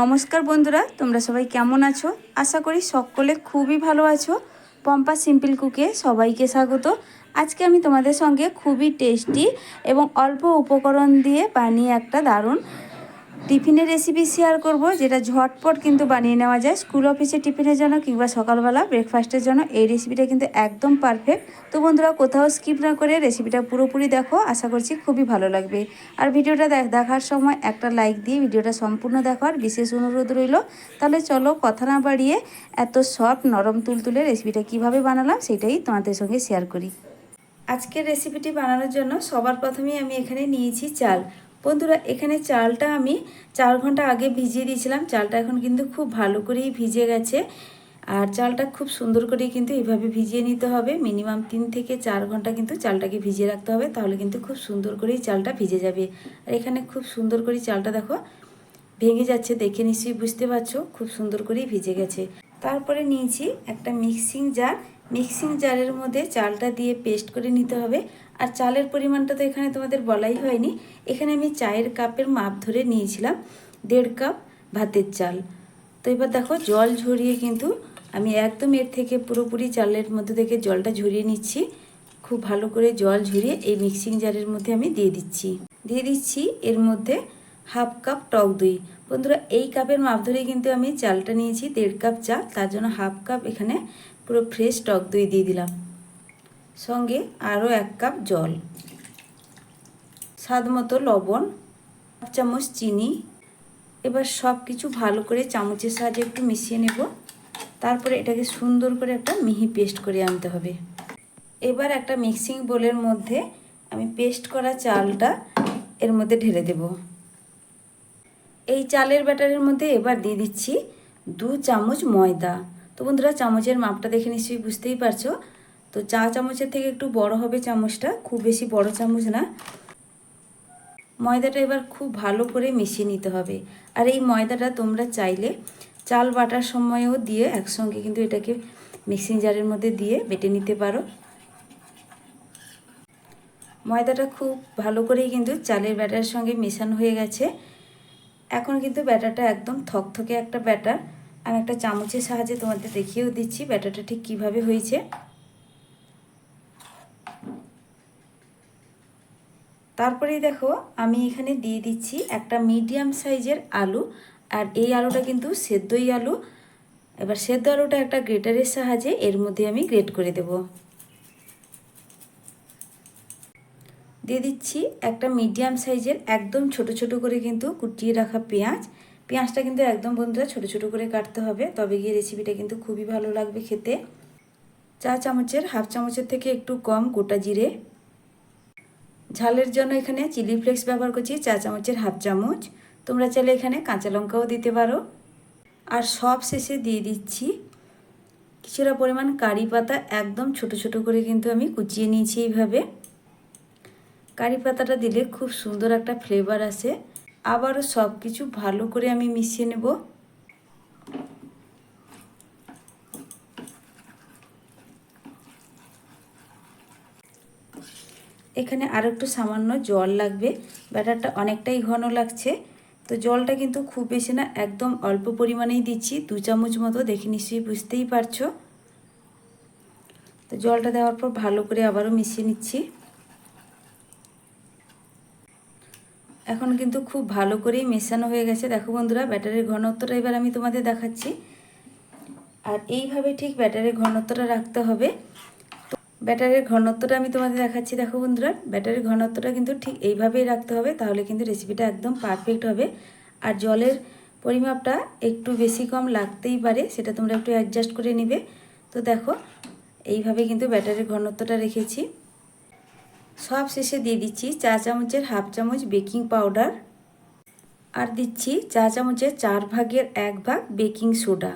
নমস্কার বন্ধুরা, তোমরা সবাই কেমন আছো? আশা করি সকলে খুবই ভালো আছো। পম্পা সিম্পল কুকে সবাইকে স্বাগত। আজকে আমি তোমাদের সঙ্গে খুবই টেস্টি এবং অল্প উপকরণ দিয়ে বানিয়ে একটা দারুণ টিফিনের রেসিপি শেয়ার করব, যেটা ঝটপট কিন্তু বানিয়ে নেওয়া যায়। স্কুল অফিসে টিফিনের জন্য কিংবা সকালবেলা ব্রেকফাস্টের জন্য এই রেসিপিটা কিন্তু একদম পারফেক্ট তো বন্ধুরা, কোথাও স্কিপ না করে রেসিপিটা পুরোপুরি দেখো, আশা করছি খুবই ভালো লাগবে। আর ভিডিওটা দেখার সময় একটা লাইক দিয়ে ভিডিওটা সম্পূর্ণ দেখার বিশেষ অনুরোধ রইল, তাহলে চলো কথা না বাড়িয়ে এত সফট নরম, তুলতুলে রেসিপিটা কীভাবে বানালাম, সেটাই তোমাদের সঙ্গে শেয়ার করি। আজকের রেসিপিটি বানানোর জন্য সবার প্রথমেই আমি এখানে নিয়েছি চাল। বন্ধুরা, এখানে চালটা আমি চার ঘণ্টা আগে ভিজিয়ে দিয়েছিলাম। চালটা এখন কিন্তু খুব ভালো করেই ভিজে গেছে। আর চালটা খুব সুন্দর করে কিন্তু এইভাবে ভিজিয়ে নিতে হবে। মিনিমাম তিন থেকে চার ঘণ্টা কিন্তু চালটাকে ভিজিয়ে রাখতে হবে। তাহলে কিন্তু খুব সুন্দর করেই চালটা ভিজে যাবে। আর এখানে খুব সুন্দর করে চালটা দেখো ভেঙে যাচ্ছে দেখে নিশ্চয়ই বুঝতে পারছ, খুব সুন্দর করেই ভিজে গেছে। তারপরে নিয়েছি একটা মিক্সিং জার। মিক্সিং জারের মধ্যে চালটা দিয়ে পেস্ট করে নিতে হবে। আর চালের পরিমাণটা তো এখানে তোমাদের বলাই হয়নি। এখানে আমি চায়ের কাপের মাপ ধরে নিয়েছিলাম, দেড় কাপ ভাতের চাল। তো এবার দেখো জল ঝরিয়ে কিন্তু আমি একদম এর থেকে পুরোপুরি চালের মধ্যে থেকে জলটা ঝরিয়ে নিচ্ছি। খুব ভালো করে জল ঝরিয়ে এই মিক্সিং জারের মধ্যে আমি দিয়ে দিচ্ছি। দিয়ে দিচ্ছি এর মধ্যে হাফ কাপ টক দই। বন্ধুরা, এই কাপের মাপ ধরেই কিন্তু আমি চালটা নিয়েছি দেড় কাপ চাল। তার জন্য হাফ কাপ এখানে পুরো ফ্রেশ টক দই দিয়ে দিলাম। সঙ্গে আরও এক কাপ জল। স্বাদ মতো লবণ এক চামচ চিনি। এবার সব কিছু ভালো করে চামচের সাহায্যে একটু মিশিয়ে নেব। তারপরে এটাকে সুন্দর করে একটা মিহি পেস্ট করে আনতে হবে। এবার একটা মিক্সিং বোলের মধ্যে আমি পেস্ট করা চালটা এর মধ্যে ঢেলে দেব। এই চালের ব্যাটারের মধ্যে এবার দিয়ে দিচ্ছি দু চামচ ময়দা। তো বন্ধুরা, চামচের মাপটা দেখে নিশ্চয়ই বুঝতেই পারছ। তো চা চামচের থেকে একটু বড় হবে চামচটা, খুব বেশি বড় চামচ না। ময়দাটা এবার খুব ভালো করে মিশিয়ে নিতে হবে। আর এই ময়দাটা তোমরা চাইলে চাল বাটার সময়ও দিয়ে একসঙ্গে কিন্তু এটাকে মিক্সিং জারের মধ্যে দিয়ে বেটে নিতে পারো। ময়দাটা খুব ভালো করেই কিন্তু চালের ব্যাটারের সঙ্গে মেশানো হয়ে গেছে। এখন কিন্তু ব্যাটারটা একদম থকথকে একটা ব্যাটার। আমি একটা চামচের সাহায্যে তোমাদের দেখিয়েও দিচ্ছি ব্যাটারটা ঠিক কীভাবে হয়েছে। তারপরেই দেখো, আমি এখানে দিয়ে দিচ্ছি একটা মিডিয়াম সাইজের আলু, আর এই আলুটা কিন্তু সেদ্ধই আলু। এবার সেদ্ধ আলুটা একটা গ্রেটারের সাহায্যে এর মধ্যে আমি গ্রেট করে দেব। দিয়ে দিচ্ছি একটা মিডিয়াম সাইজের একদম ছোট ছোট করে কিন্তু কুটিয়ে রাখা পেঁয়াজ। পেঁয়াজটা কিন্তু একদম বন্ধুরা ছোট ছোট করে কাটতে হবে, তবে গিয়ে রেসিপিটা কিন্তু খুবই ভালো লাগবে খেতে। চা চামচের, হাফ চামচের থেকে একটু কম গোটা জিরে। ঝালের জন্য এখানে চিলি ফ্লেক্স ব্যবহার করছি চা চামচের হাফ চামচ। তোমরা চাইলে এখানে কাঁচা লঙ্কাও দিতে পারো। আর সব শেষে দিয়ে দিচ্ছি কিছুটা পরিমাণ কারি পাতা, একদম ছোট ছোট করে কিন্তু আমি কুচিয়ে নিয়েছি এইভাবে। কারি পাতাটা দিলে খুব সুন্দর একটা ফ্লেভার আসে। আবারও সব কিছু ভালো করে আমি মিশিয়ে নেব। এখানে আর একটু সামান্য জল লাগবে। ব্যাটারটা অনেকটাই ঘন লাগছে। তো জলটা কিন্তু খুব বেশি না, একদম অল্প পরিমাণেই দিচ্ছি। দু চামচ মতো, দেখে নিশ্চয়ই বুঝতেই পারছ। তো জলটা দেওয়ার পর ভালো করে আবারও মিশিয়ে নিচ্ছি। এখন কিন্তু খুব ভালো করেই মেশানো হয়ে গেছে। দেখো বন্ধুরা, ব্যাটারির ঘনত্বটা এবার আমি তোমাদের দেখাচ্ছি। আর এইভাবে ঠিক ব্যাটারের ঘনত্বটা রাখতে হবে। ব্যাটারের ঘনত্বটা আমি তোমাদের দেখাচ্ছি। দেখো বন্ধুরা, ব্যাটারের ঘনত্বটা কিন্তু ঠিক এইভাবেই রাখতে হবে, তাহলে কিন্তু রেসিপিটা একদম পারফেক্ট হবে। আর জলের পরিমাপটা একটু বেশি কম লাগতেই পারে, সেটা তোমরা একটু অ্যাডজাস্ট করে নিবে। তো দেখো, এইভাবে কিন্তু ব্যাটারির ঘনত্বটা রেখেছি। সব শেষে দিয়ে দিচ্ছি চা চামচের হাফ চামচ বেকিং পাউডার। আর দিচ্ছি চা চামচের চার ভাগের এক ভাগ বেকিং সোডা।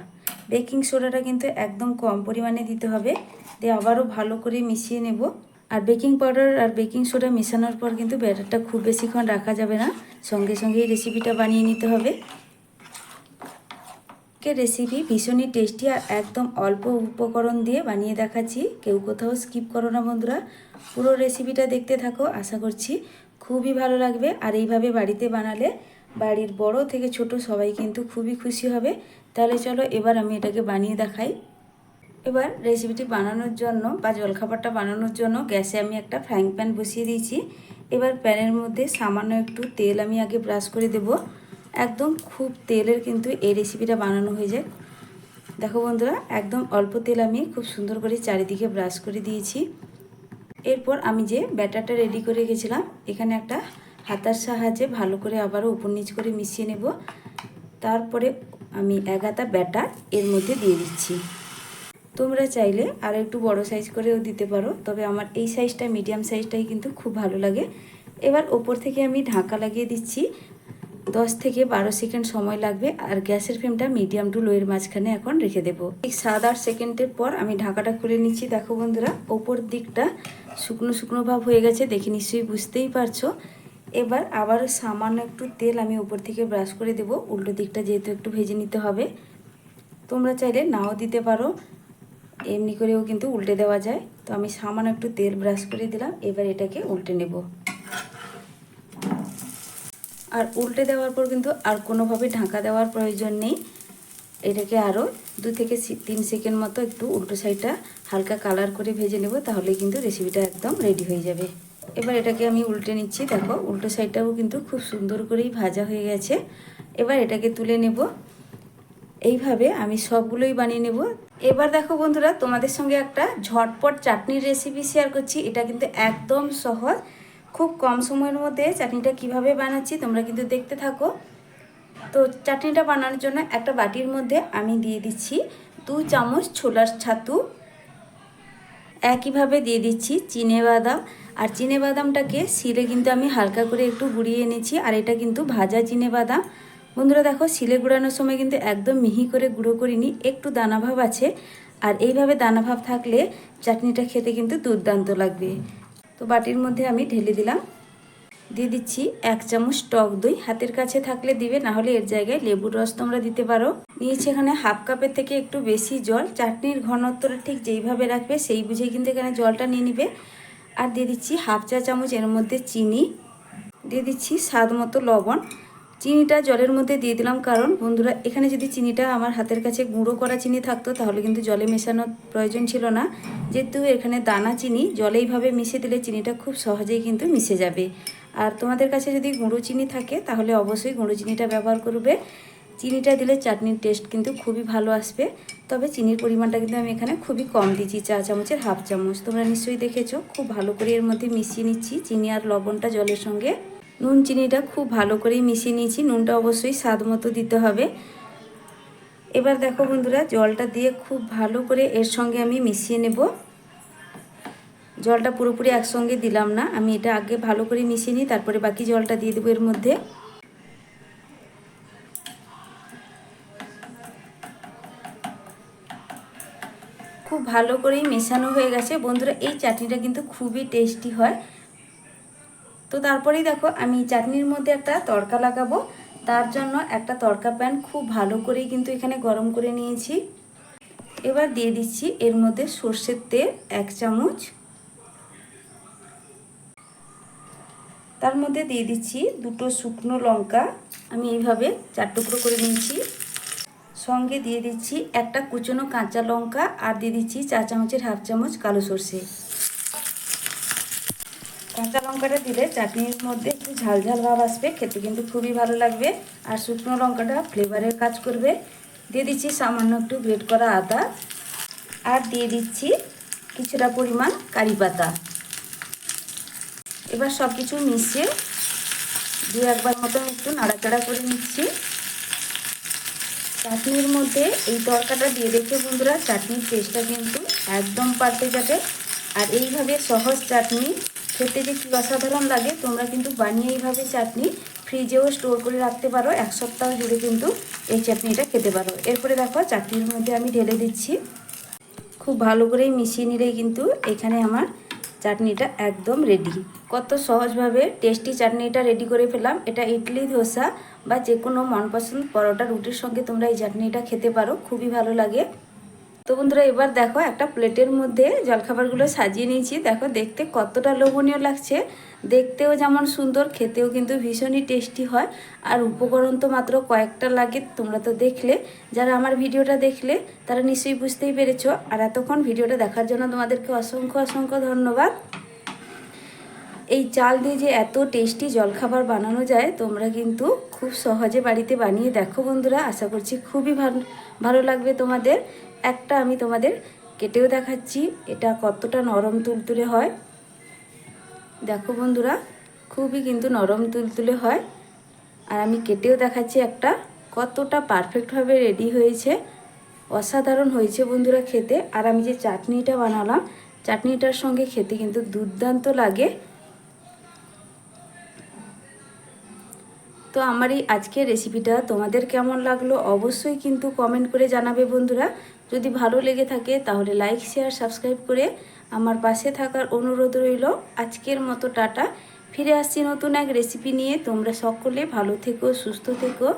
বেকিং সোডাটা কিন্তু একদম কম পরিমাণে দিতে হবে। দিয়ে আবারও ভালো করে মিশিয়ে নেব। আর বেকিং পাউডার আর বেকিং সোডা মেশানোর পর কিন্তু ব্যাটারটা খুব বেশিক্ষণ রাখা যাবে না। সঙ্গে সঙ্গে এই রেসিপিটা বানিয়ে নিতে হবে। রেসিপি ভীষণই টেস্টি আর একদম অল্প উপকরণ দিয়ে বানিয়ে দেখাচ্ছি। কেউ কোথাও স্কিপ করো না বন্ধুরা। পুরো রেসিপিটা দেখতে থাকো, আশা করছি খুবই ভালো লাগবে। আর এইভাবে বাড়িতে বানালে বাড়ির বড় থেকে ছোট সবাই কিন্তু খুবই খুশি হবে। তাহলে চলো এবার আমি এটাকে বানিয়ে দেখাই। এবার রেসিপিটি বানানোর জন্য বা জলখাবারটা বানানোর জন্য গ্যাসে আমি একটা ফ্রাইং প্যান বসিয়ে দিয়েছি। এবার প্যানের মধ্যে সামান্য একটু তেল আমি আগে ব্রাশ করে দেব। একদম খুব তেলের কিন্তু এই রেসিপিটা বানানো হয়ে যায়। দেখো বন্ধুরা, একদম অল্প তেল আমি খুব সুন্দর করে চারিদিকে ব্রাশ করে দিয়েছি। এরপর আমি যে ব্যাটারটা রেডি করে গেছিলাম এখানে একটা হাতার সাহায্যে ভালো করে আবারও উপর নিচ করে মিশিয়ে নেব। তারপরে আমি এগাতা ব্যাটার এর মধ্যে দিয়ে দিচ্ছি। তোমরা চাইলে আর একটু বড় সাইজ করেও দিতে পারো, তবে আমার এই সাইজটা মিডিয়াম সাইজটাই কিন্তু খুব ভালো লাগে। এবার ওপর থেকে আমি ঢাকা লাগিয়ে দিচ্ছি। দশ থেকে বারো সেকেন্ড সময় লাগবে আর গ্যাসের ফ্লেমটা মিডিয়াম টু লোয়ের মাঝখানে এখন রেখে দেবো। ঠিক সাত আট সেকেন্ডের পর আমি ঢাকাটা খুলে নিচ্ছি। দেখো বন্ধুরা, ওপর দিকটা শুকনো শুকনো ভাব হয়ে গেছে দেখে নিশ্চয়ই বুঝতেই পারছ। এবার আবার সামান্য একটু তেল আমি উপর থেকে ব্রাশ করে দেব। উল্টো দিকটা যেহেতু একটু ভেজে নিতে হবে। তোমরা চাইলে নাও দিতে পারো। এমনি করেও কিন্তু উল্টে দেওয়া যায়। তো আমি সামান্য একটু তেল ব্রাশ করে দিলাম। এবার এটাকে উল্টে নেব। আর উল্টে দেওয়ার পর কিন্তু আর কোনোভাবে ঢাকা দেওয়ার প্রয়োজন নেই। এটাকে আরও দু থেকে তিন সেকেন্ড মতো একটু উল্টো সাইডটা হালকা কালার করে ভেজে নেব, তাহলে কিন্তু রেসিপিটা একদম রেডি হয়ে যাবে। এবার এটাকে আমি উল্টে নিচ্ছি, দেখো উল্টো সাইডটাও কিন্তু খুব সুন্দর করেই ভাজা হয়ে গেছে। এবার এটাকে তুলে নেব। এইভাবে আমি সবগুলোই বানিয়ে নেব। এবার দেখো বন্ধুরা, তোমাদের সঙ্গে একটা ঝটপট চাটনির রেসিপি শেয়ার করছি। এটা কিন্তু একদম সহজ। খুব কম সময়ের মধ্যে চাটনিটা কীভাবে বানাচ্ছি তোমরা কিন্তু দেখতে থাকো। তো চাটনিটা বানানোর জন্য একটা বাটির মধ্যে আমি দিয়ে দিচ্ছি দু চামচ ছোলার ছাতু। একইভাবে দিয়ে দিচ্ছি চিনে বাদাম। আর চিনে বাদামটাকে শিলে কিন্তু আমি হালকা করে একটু গুঁড়িয়ে এনেছি আর এটা কিন্তু ভাজা চিনে বাদাম। বন্ধুরা দেখো শিলে গুঁড়ানোর সময় কিন্তু একদম মিহি করে গুঁড়ো করিনি, একটু দানাভাব আছে। আর এইভাবে দানাভাব থাকলে চাটনিটা খেতে কিন্তু দুর্দান্ত লাগবে। তো বাটির মধ্যে আমি ঢেলে দিলাম। দিয়ে দিচ্ছি এক চামচ টক দই। হাতের কাছে থাকলে দিবে, না হলে এর জায়গায় লেবুর রস তোমরা দিতে পারো। নিয়েছি এখানে হাফ কাপের থেকে একটু বেশি জল। চাটনির ঘনত্বটা ঠিক যেইভাবে রাখবে সেই বুঝে কিন্তু এখানে জলটা নিয়ে নিবে। আর দিয়ে দিচ্ছি হাফ চা চামচ এর মধ্যে চিনি। দিয়ে দিচ্ছি স্বাদ মতো লবণ। চিনিটা জলের মধ্যে দিয়ে দিলাম কারণ বন্ধুরা, এখানে যদি চিনিটা আমার হাতের কাছে গুঁড়ো করা চিনি থাকতো, তাহলে কিন্তু জলে মেশানোর প্রয়োজন ছিল না। যেহেতু এখানে দানা চিনি, জলে এইভাবে দিলে চিনিটা খুব সহজেই কিন্তু মিশে যাবে। আর তোমাদের কাছে যদি গুঁড়ো চিনি থাকে, তাহলে অবশ্যই গুঁড়ো চিনিটা ব্যবহার করবে। চিনিটা দিলে চাটনির টেস্ট কিন্তু খুবই ভালো আসবে। তবে চিনির পরিমাণটা কিন্তু আমি এখানে খুবই কম দিচ্ছি, চা চামচের হাফ চামচ। তোমরা নিশ্চয়ই দেখেছ, খুব ভালো করে এর মধ্যে মিশিয়ে নিচ্ছি চিনি আর লবণটা জলের সঙ্গে। নুন চিনিটা খুব ভালো করেই মিশিয়ে নিয়েছি, নুনটা অবশ্যই স্বাদ মতো দিতে হবে। এবার দেখো বন্ধুরা, জলটা দিয়ে খুব ভালো করে এর সঙ্গে আমি মিশিয়ে নেব। জলটা পুরোপুরি একসঙ্গে দিলাম না, আমি এটা আগে ভালো করে মিশিয়ে নিই, তারপরে বাকি জলটা দিয়ে দেবো এর মধ্যে। খুব ভালো করেই মেশানো হয়ে গেছে। বন্ধুরা, এই চাটনিটা কিন্তু খুবই টেস্টি হয়। তো তারপরেই দেখো, আমি চাটনির মধ্যে একটা তড়কা লাগাবো। তার জন্য একটা তড়কা প্যান খুব ভালো করেই কিন্তু এখানে গরম করে নিয়েছি। এবার দিয়ে দিচ্ছি এর মধ্যে সর্ষের তেল এক চামচ। তার মধ্যে দিয়ে দিচ্ছি দুটো শুকনো লঙ্কা। আমি এইভাবে চার টুকরো করে নিয়েছি। সঙ্গে দিয়ে দিচ্ছি একটা কুচনো কাঁচা লঙ্কা আর দিয়ে দিচ্ছি চা চামচের হাফ চামচ কালো সর্ষে। কাঁচা লঙ্কাটা দিলে চাটনির মধ্যে একটু ঝাল ঝাল ভাব আসবে, খেতে কিন্তু খুবই ভালো লাগবে। আর শুকনো লঙ্কাটা ফ্লেভারের কাজ করবে। দিয়ে দিচ্ছি সামান্য একটু গ্রেট করা আদা। আর দিয়ে দিচ্ছি কিছুটা পরিমাণ কারি পাতা। এবার সব কিছু মিশিয়ে দু একবার মতো একটু নাড়াচাড়া করে নিচ্ছি। চাটনির মধ্যে এই তরকাটা দিয়ে রেখে বন্ধুরা, চাটনির টেস্টটা কিন্তু একদম পাল্টে যাবে। আর এইভাবে সহজ চাটনি খেতে যে কী অসাধারণ লাগে, তোমরা কিন্তু বানিয়ে এইভাবে চাটনি ফ্রিজেও স্টোর করে রাখতে পারো। এক সপ্তাহ জুড়ে কিন্তু এই চাটনিটা খেতে পারো। এরপরে দেখো, চাটনির মধ্যে আমি ঢেলে দিচ্ছি। খুব ভালো করেই মিশিয়ে নিলেই কিন্তু এখানে আমার চাটনিটা একদম রেডি কত সহজভাবে টেস্টি চাটনিটা রেডি করে ফেলাম এটা ইডলি, ধোসা বা যে কোনো মনপসন্দ পরোটা, রুটির সঙ্গে তোমরা এই চাটনিটা খেতে পারো। খুবই ভালো লাগে। তো বন্ধুরা, এবার দেখো একটা প্লেটের মধ্যে জলখাবারগুলো সাজিয়ে নিয়েছি। দেখো, দেখতে কতটা লোভনীয় লাগছে। দেখতেও যেমন সুন্দর, খেতেও কিন্তু ভীষণই টেস্টি হয়। আর উপকরণ তো মাত্র কয়েকটা লাগে, তোমরা তো দেখলে। যারা আমার ভিডিওটা দেখলে, তারা নিশ্চয়ই বুঝতেই পেরেছ। আর এতক্ষণ ভিডিওটা দেখার জন্য তোমাদেরকে অসংখ্য অসংখ্য ধন্যবাদ। এই চাল দিয়ে যে এত টেস্টি জলখাবার বানানো যায়, তোমরা কিন্তু খুব সহজে বাড়িতে বানিয়ে দেখো বন্ধুরা। আশা করছি খুবই ভালো ভালো লাগবে তোমাদের। একটা আমি তোমাদের কেটেও দেখাচ্ছি, এটা কতটা নরম তুলতুলে হয়। দেখো বন্ধুরা, খুবই কিন্তু নরম তুলতুলে হয়। আর আমি কেটেও দেখাচ্ছি একটা, কতটা পারফেক্টভাবে রেডি হয়েছে। অসাধারণ হয়েছে বন্ধুরা খেতে। আর আমি যে চাটনিটা বানালাম, চাটনিটার সঙ্গে খেতে কিন্তু দুর্দান্ত লাগে। তো আমার এই আজকের রেসিপিটা তোমাদের কেমন লাগল অবশ্যই কিন্তু কমেন্ট করে জানাবে বন্ধুরা। যদি ভালো লেগে থাকে তাহলে লাইক শেয়ার সাবস্ক্রাইব করে আমার পাশে থাকার অনুরোধ রইল। আজকের মতো টাটা। ফিরে আসছি নতুন এক রেসিপি নিয়ে। তোমরা সকলে ভালো থেকো, সুস্থ থেকো।